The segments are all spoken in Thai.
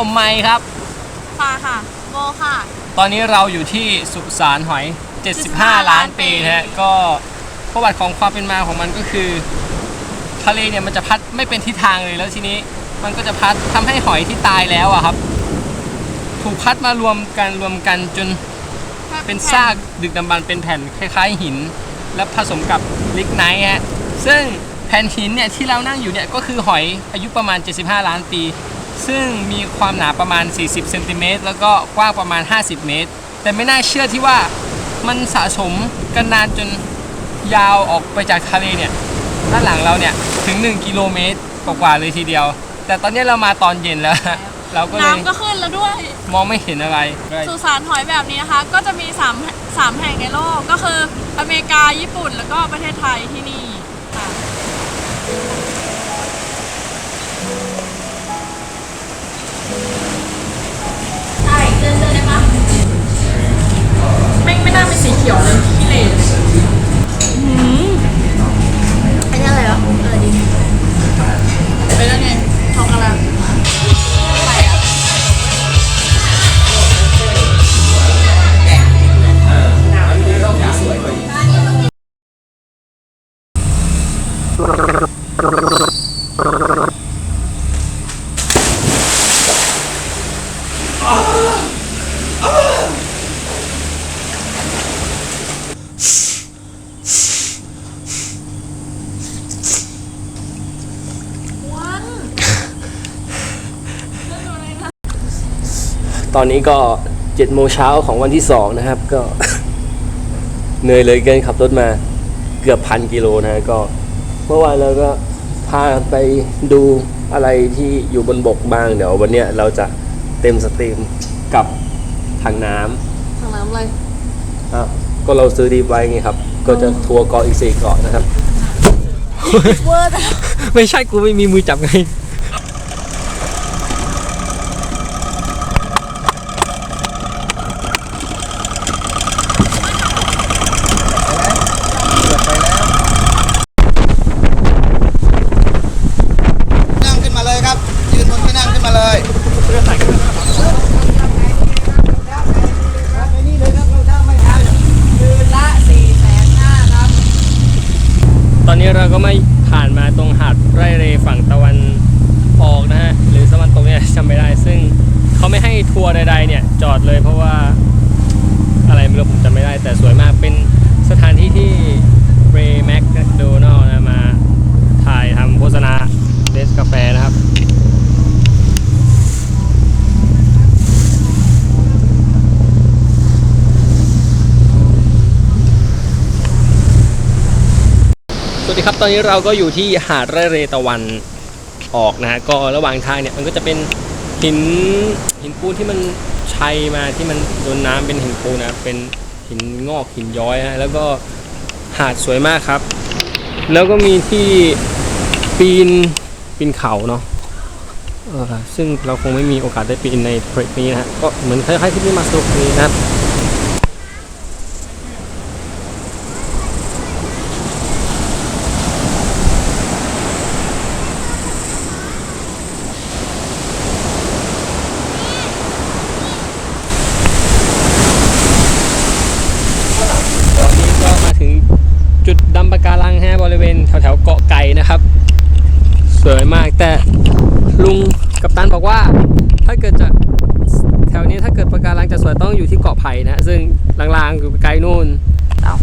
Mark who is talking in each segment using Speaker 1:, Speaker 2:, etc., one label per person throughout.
Speaker 1: วัสดีครับผมไมค์ครับ
Speaker 2: ฟ้าค่ะ โบค่ะ
Speaker 1: ตอนนี้เราอยู่ที่สุสานหอย 75 ล้านปีนะฮะ ก็ประวัติของความเป็นมาของมันก็คือ ทะเลเนี่ยมันจะพัดไม่เป็นทิศทางเลยแล้วทีนี้ มันก็จะพัดทำให้หอยที่ตายแล้วอะครับ ถูกพัดมารวมกันรวมกันจน เป็นซากดึกดำบรรพ์เป็นแผ่นคล้ายๆหิน แล้วผสมกับลิกไนท์ฮะซึ่งแผ่นหินเนี่ยที่เรานั่งอยู่เนี่ยก็คือหอยอายุประมาณ 75 ล้านปี ซึ่งมีความหนาประมาณ 40เซนติเมตรแล้วก็กว้างประมาณ 50 เมตร แต่ไม่น่าเชื่อที่ว่ามันสะสมกันนานจนยาวออกไปจากทะเลเนี่ยด้านหลังเราเนี่ยถึง 1 กิโลเมตรกว่าๆเลยทีเดียว แต่ตอนนี้เรามาตอนเย็นแล้ว เราก็เลย
Speaker 2: น้ำก็ขึ้นแล้วด้วย
Speaker 1: มองไม่เห็นอะไร
Speaker 2: สุสานหอยแบบนี้นะคะ ก็จะมี3 3แห่งในโลกก็คืออเมริกาญี่ปุ่น แล้วก็ประเทศไทยที่นี่ ไม่ไม่น่าเป็นสีเขียวเลยขี้เหร่หืมอันนี้อะไรวะเออดีเป็นยังไงทอง
Speaker 1: ตอนนี้ก็7โมงเช้าของวันที่2นะครับ ก็ เหนื่อยเลยเกินขับรถมาเกือบพันกิโลนะฮะก็เมื่อวานเราก็พาไปดูอะไรที่อยู่บนบกบ้างเดี๋ยววันเนี้ยเราจะเต็มสตรีมกับถังน้
Speaker 2: ทางน้ำอะไรำ
Speaker 1: อ้าวก็เราซื้อดีไว้ไงครับ ก็จะทัวร์เกาะอีกสี่เกาะนะครับ
Speaker 2: เวอร์
Speaker 1: ไม่ใช่กูไม่มีมือจับไง
Speaker 3: นั่งขึ้นมาเลยครับ ยืนบนที่นั่งขึ้นมาเลย
Speaker 2: ละสี่แสนห้าครับ
Speaker 1: ตอนนี้เราก็ไม่ผ่านมาตรงหาดไร่เรฝั่งตะวันออกนะฮะ หรือตะวันตกเนี่ยจำไม่ได้ ซึ่งเขา ตัวร์ใดๆเนี่ยจอดเลยเพราะว่าอะไรไม่รู้ผมจำไม่ได้ แต่สวยมากเป็นสถานที่ที่เรย์แม็กโดนัลนะมาถ่ายทำโฆษณาเดสกาแฟนะครับสวัสดีครับ ตอนนี้เราก็อยู่ที่หาดไร่เรตะวันออกนะฮะก็ระหว่างทางเนี่ย มันก็จะเป็น หินหินปูนที่มันชัยมาที่มันโดนน้ำเป็นหินปูนนะเป็นหินงอกหินย้อยฮะแล้วก็หาดสวยมากครับ แล้วก็มีที่ปีนปีนเขาเนาะเออซึ่งเราคงไม่มีโอกาสได้ปีนในทริปนี้นะฮะก็เหมือนคล้ายๆที่นี่มาสนุกนี้นะครับ ตอนนี้ก็มาถึงจุดดำปะการังฮะบริเวณ แถวแถวๆเกาะไก่นะครับ สวยมากแต่ลุงกับตันบอกว่าถ้าเกิดจะแถวนี้ถ้าเกิดปะการังจะสวยต้องอยู่ที่เกาะไผ่นะ ซึ่งลางๆอยู่ไกลนู่น
Speaker 2: เอ้า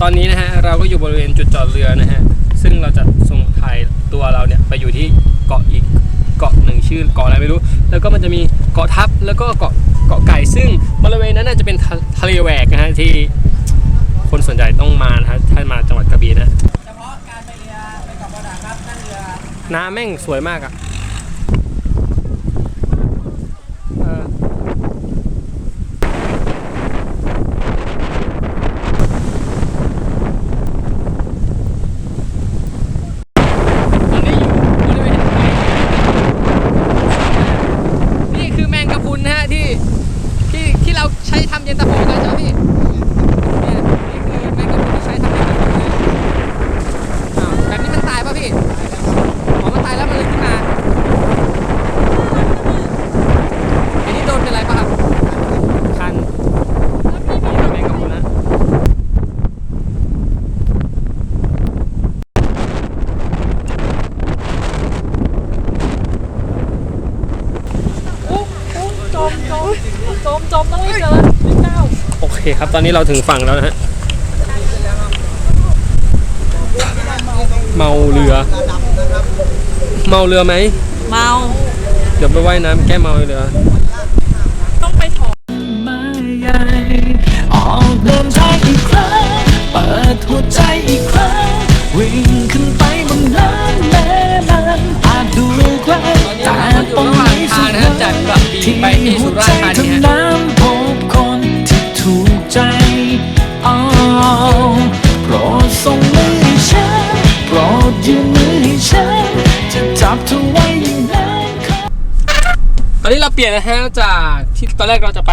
Speaker 1: ตอนนี้นะฮะเราก็อยู่บริเวณจุดจอดเรือนะฮะซึ่งเราจะส่งถ่ายตัวเราเนี่ยไปอยู่ที่เกาะอีกเกาะหนึ่งชื่อเกาะอะไรไม่รู้ แล้วก็มันจะมีเกาะทับแล้วก็เกาะเกาะไก่ซึ่งบริเวณนั้นน่าจะเป็นทะทะเลแหวกนะฮะที่คนส่วนใหญ่ต้องมานะฮะถ้ามาจังหวัดกระบี่นะ
Speaker 3: น้ำ
Speaker 1: แม่งสวยมากอะเออตอนนี้อยู่บริเวณทะเลนี่คือแมงกะพุนนะฮะที่ที่ที่เราใช้ทำเย็นตาโฟกันใช่ไหมพี่ เนี่ยนี่คือแมงกะพรุนที่ใช้ทำเย็นตาโฟนะอ้าวแบบนี้มันตายป่ะพี่ อ๋อ มันตายแล้วมันเลยขึ้นมา
Speaker 2: มจมต้องรีบเดินรีบก้าว
Speaker 1: โอเคครับ ตอนนี้เราถึงฝั่งแล้วนะฮะ เมาเรือ เมาเรือไหม
Speaker 2: เมา
Speaker 1: เดี๋ยวไปว่ายน้ำแก้เมาเรือ
Speaker 2: ต้องไปถอด
Speaker 4: มาใหญ่ออกเดินทางอีกครั้งเปิดหัวใจอีกครั้งวิ่งขึ้นไปบนน้ำแม่นั้น สุด
Speaker 1: จากกระบี่
Speaker 4: ที่
Speaker 1: ไปที่สุ
Speaker 4: หัว
Speaker 1: รา
Speaker 4: ใจ
Speaker 1: ษฎร์ธานีฮะ
Speaker 4: น้ำพบคนที่ถูกใจอ้าโปรดส่งมือให้ฉันโปรดยืนมือให้ฉันจะจับเธอไว้อย่างนั้น
Speaker 1: ตอนนี้เราเปลี่ยนนะฮะจากที่ตอนแรกเราจะไป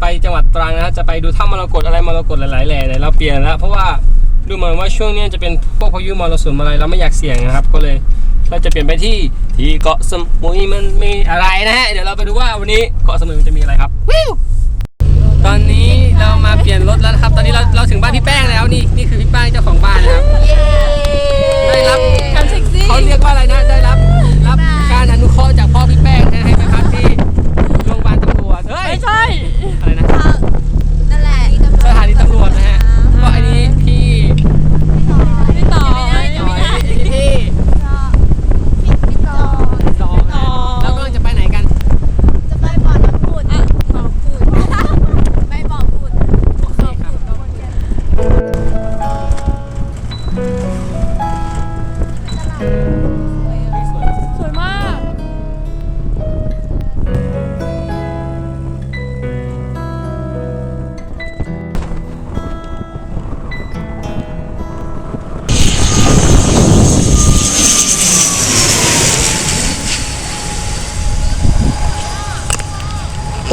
Speaker 1: ไปจังหวัดตรังนะฮะจะไปดูถ้ำมรกตอะไรมรกตหลายๆแหล่เลยเราเปลี่ยนแล้วเพราะว่าดูเหมือนว่าช่วงนี้จะเป็นพวกพายุมรสุมอะไรเราไม่อยากเสี่ยงนะครับ ก็เลย เราจะเปลี่ยนไปที่ที่เกาะสมุยมันมีอะไรนะฮะเดี๋ยวเราไปดูว่าวันนี้เกาะสมุยมันจะมีอะไรครับวิว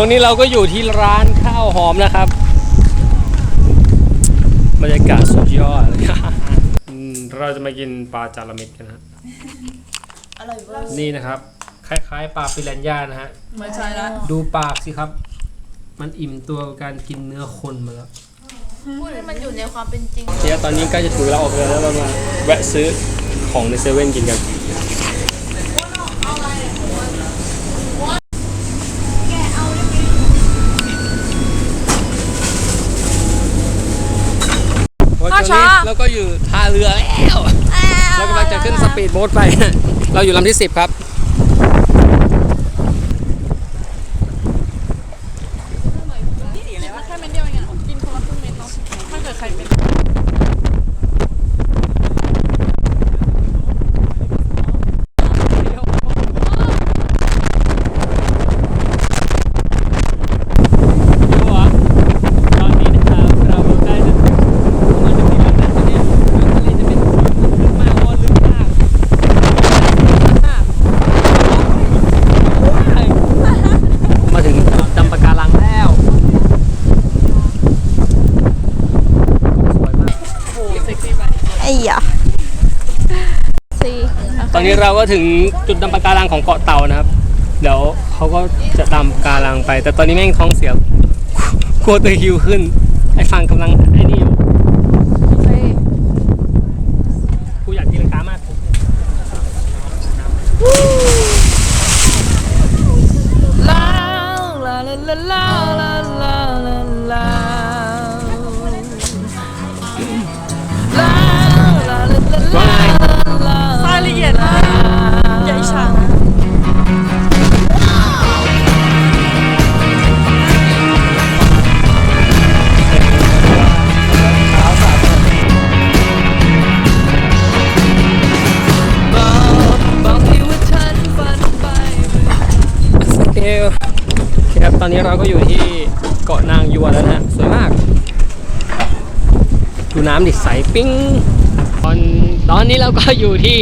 Speaker 1: ตรงนี้เรา
Speaker 2: ก็
Speaker 1: อยู่ที่ร้านข้าวหอมนะครับ บรรยากาศสุดยอดเลยอืมเราจะมากินปลาจาระเม็ดกันนะฮะนี่นะครับ คล้ายๆ ปลาปิรันย่านะฮะ
Speaker 2: ไม่ใช่ละ
Speaker 1: ดูปากสิครับ มันอิ่มตัวกับการกินเนื้อคนมาแล้ว
Speaker 2: พูดให้มันอยู่ในความเป็นจริง
Speaker 1: เดี๋ยวตอนนี้ใกล้จะถึงเวลาออกเรือแล้วเรามาแวะซื้อของในเซเว่นกินกันวัน นี้เราก็อยู่ท่าเรือแล้วเรากำลังจะขึ้นสปีดโบ๊ทไป เราอยู่ลำที่ 10 ครับ
Speaker 2: แค่เม็ดเดียวเองอะกินคนละครึ่งเม็ดเนาะถ้าเกิดใครเป็น
Speaker 1: ตอนนี้นะครับเราใกล้จะถึงมันจะมีแล้วนะตอนเนี้ยทะเลจะเป็นสีลึกมากโอ้ลึกมากมาถึงจุดจำปะการังแล้ว สวยมาก
Speaker 2: โอ้เซ็กซี่ไป
Speaker 5: ไอ้ยะ
Speaker 2: ซี
Speaker 1: ตอ นี้เราก็ถึงจุดดำปะการังของเกาะเต่านะครับ เดี๋ยวเขาก็จะดำการังไป แต่ตอนนี้แม่งท้องเสียกลัวตัวฮิวขึ้น ไอ้ฟังกำลังไอ้นี่อยู่ นี้
Speaker 2: เรา
Speaker 1: ก็อยู่ที่เกาะนางยัวแล้วนะฮะสวยมาก ดูน้ำดิใสปิ้งตอนตอนนี้เราก็อยู่ที่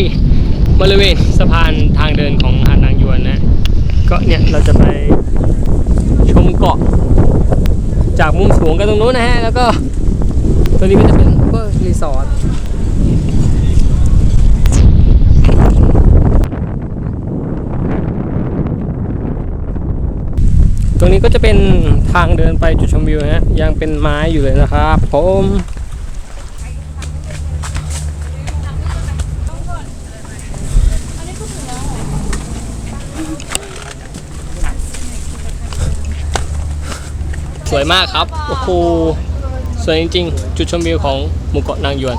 Speaker 1: บริเวณสะพานทางเดินของหาดนางยวนนะ ก็เนี่ยเราจะไปชมเกาะ จากมุมสูงกันตรงนู้นนะฮะ แล้วก็ตัวนี้ก็จะเป็นรีสอร์ท รงนี้ก็จะเป็นทางเดินไปจุดชมวิวนะฮะยังเป็นไม้อยู่เลยนะครับผมสวยมากครับ โอ้โห สวยจริงๆ จุดชมวิวของหมู่เกาะนางยวน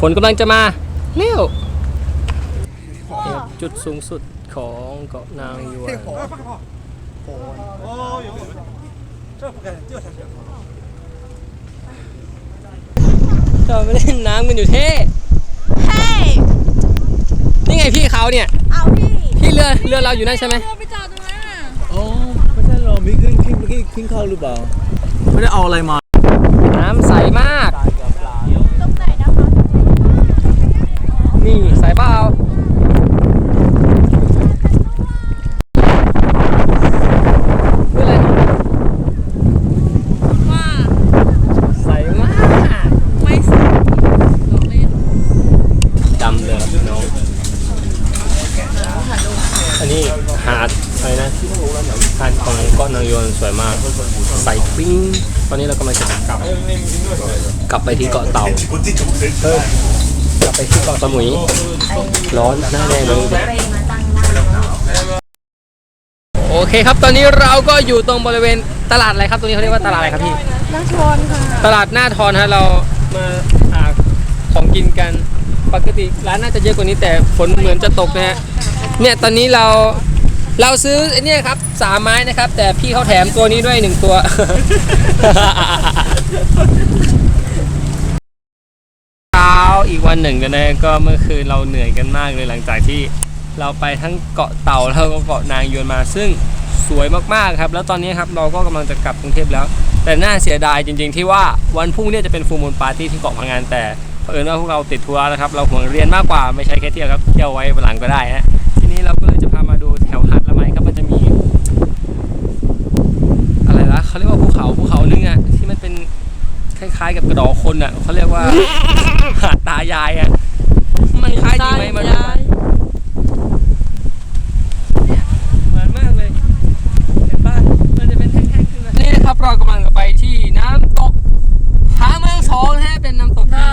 Speaker 1: ฝนกำลังจะมา เร็ว จุดสูงสุดของเกาะนางยวนจอดไปเล่นน้ำกันอยู่เท่
Speaker 2: เฮ้ย
Speaker 1: นี่ไงพี่เขาเนี่ย
Speaker 2: เอาพี่
Speaker 1: พี่เรือเรือเราอยู่นั่นใช่ไหม
Speaker 2: เราไปจอดตรงนั้นอะ
Speaker 5: อ๋อไม่ใช่หรอมีขึ้นขึ้นขึ้นขึ้นเข้าหรือเปล่า ไม่ได้เอาอะไรมา
Speaker 1: น้ำใสมาก
Speaker 2: ตรงไหนนะคะ
Speaker 1: นี่ใสเปล่าเพื่ออะไร
Speaker 2: ว่า
Speaker 1: ใสมาก
Speaker 2: ไม่ใส่เราเล่น
Speaker 1: ดำเลยครับน้อง อันนี้หาดอะไรนะหาดของเกาะนางยวนสวยมาก ใสปิ้งตอนนี้เรากำลังจะกลับกลับไปที่เกาะเต่าเฮ้ยกลับไปที่เกาะสมุย ร้อนหน้าแดงเลยโอเคครับตอนนี้เราก็อยู่ตรงบริเวณตลาดอะไรครับตรงนี้เขาเรียกว่าตลาดอะไรครับพี่
Speaker 2: นั่งชนค่ะ
Speaker 1: ตลาดหน้าทอนฮะเรามาหาของกินกันปกติร้านน่าจะเยอะกว่านี้แต่ฝนเหมือนจะตกนะฮะเนี่ยตอนนี้เรา เราซื้อเนี่ยครับสามไม้นะครับ แต่พี่เขาแถมตัวนี้ด้วยหนึ่งตัว เช้าอีกวันหนึ่งกันนะก็เมื่อคืนเราเหนื่อยกันมากเลยหลังจากที่เราไปทั้งเกาะเต่าแล้วก็เกาะนางยวนมา ซึ่งสวยมากๆครับ แล้วตอนนี้ครับเราก็กำลังจะกลับกรุงเทพแล้ว แต่น่าเสียดายจริง ๆ ที่ว่าวันพรุ่งนี้จะเป็นฟูมูลปาร์ตี้ที่เกาะพังงานแต่เผอิญว่าพวกเราติดทัวร์นะครับ เราห่วงเรียนมากกว่าไม่ใช่แค่เที่ยวครับเที่ยวไว้หลังก็ได้ฮะ นี้เราก็เลยจะพามาดูแถวหาดละไมครับมันจะมี อะไรนะเขาเรียกว่าภูเขาภูเขานึงอะที่มันเป็นคล้ายๆ กับกระดอกคนอะเขาเรียกว่าหาดตายายอะมันคล้ายจริงไหมมันเหมือนมากเลยเห็นป่ะมันจะเป็นแท่งๆขึ้นมานี่นะครับเรากำลังจะไปที่น้ำตกผาเมืองสองนะฮะเป็นน้ำตกที่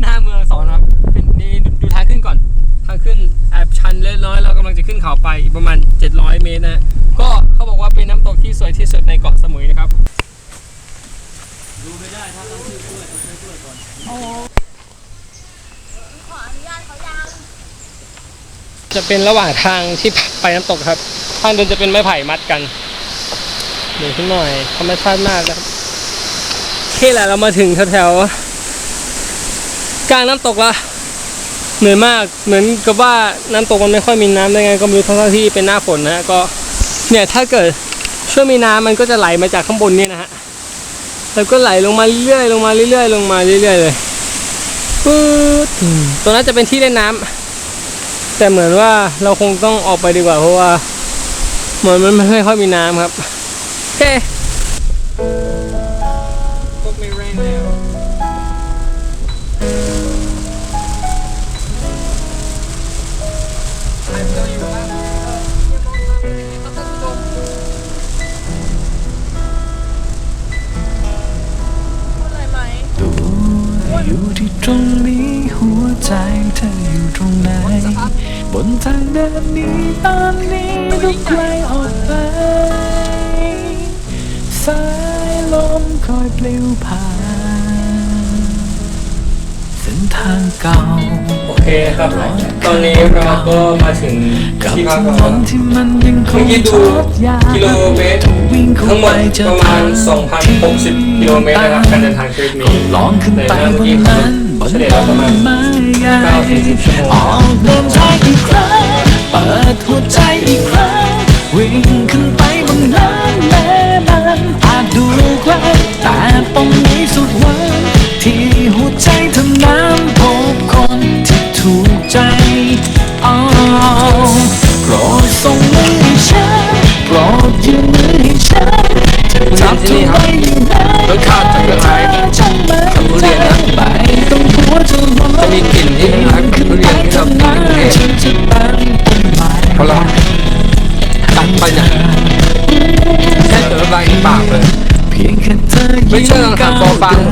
Speaker 1: หน้าเมืองสองนะครับเป็นนี่ดูดูทางขึ้นก่อน ทางขึ้นแอบชันเล็กน้อยเรากำลังจะขึ้นเขาไปอีกประมาณ 700 เมตรนะก็เขาบอกว่าเป็นน้ำตกที่สวยที่สุดในเกาะสมุยนะครับ
Speaker 2: ขออนุญาตเขายัง
Speaker 1: จะเป็นระหว่างทางที่ไปน้ำตกครับ ทางเดินจะเป็นไม้ไผ่มัดกันเดี๋ยวขึ้นหน่อยธรรมชาติมากนะครับโอเคแหละเรามาถึงแถวๆกลางน้ำตกละเหนื่อยมากเหมือนกับว่าน้ำตกมันไม่ค่อยมีน้ำได้ไง ก็ไม่รู้ทั้งที่เป็นหน้าฝนนะฮะก็เนี่ยถ้าเกิดช่วงมีน้ำมันก็จะไหลมาจากข้างบนนี่นะฮะ แล้วก็ไหลลงมาเรื่อยๆลงมาเรื่อยๆลงมาเรื่อยๆเลยปึ๊ดตรงนั้นจะเป็นที่เล่นน้ำแต่เหมือนว่าเราคงต้องออกไปดีกว่าเพราะว่าเหมือนมันไม่ค่อยมีน้ำครับโอเค
Speaker 2: อ
Speaker 4: ยู่ที่ตรงนี้หัวใจเธออยู่ตรงไหน บนทางเดินนี้ตอนนี้ต้องไกลออกไป สายลมคอยปลิวผ่านเส้น ทางเก่า
Speaker 1: โอเคครับ ตอนนี้เราก็มาถึง
Speaker 4: กับ
Speaker 1: ที่พัก
Speaker 4: ถ
Speaker 1: แล้ว
Speaker 4: นนที่มันยังค
Speaker 1: เมื่องกี้
Speaker 4: ท
Speaker 1: ดู
Speaker 4: อดยาว
Speaker 1: กิโลเมตร
Speaker 4: วิ่งเข้า
Speaker 1: ทั้งหม
Speaker 4: ไป
Speaker 1: ด
Speaker 4: จะ
Speaker 1: ประมาณ 2,060 กิโลเมตรนะครับการเดินทางทริปนี้
Speaker 4: ลองขึ้น
Speaker 1: แต่
Speaker 4: ไป
Speaker 1: เมื่อบ
Speaker 4: น
Speaker 1: กี้
Speaker 4: นั้นบน
Speaker 1: เฉลี่ยแล้วประมาณ
Speaker 4: ไม้ใหญ่
Speaker 1: 9-10ชั่วโมง
Speaker 4: ออกเดินทางอีกครั้งเปิดหัวใจอีกครั้งวิ่งขึ้นไปบนนั้นแม้มันอาจดูไกลแต่ตรงนี้สุดหวัง ที่หัวใจเธอนั้นพบคนที่ถูกใจอ๋อโปรดส่งมือให้ฉันโปรดยืนมือให้ฉันจะจับเธอไว้อยู่ไหน
Speaker 1: รสชาติจะเป็นอะไร
Speaker 4: จังมัน
Speaker 1: กับทุเรียนนะ
Speaker 4: ไปตรงหัวเธอ
Speaker 1: จะมีกลิ่นที่คล้ายกับทุเรียนที่เรากินในกรุง
Speaker 4: ฉันจะตั้งต้นไม้
Speaker 1: พอเราตัดไปเนี่ยแค่เกิดใบปากเลย
Speaker 4: เพียงแค่เธอ
Speaker 1: ไม่เชื่อลองถามปอฟังครับ
Speaker 4: ได้อีกสักห้องบ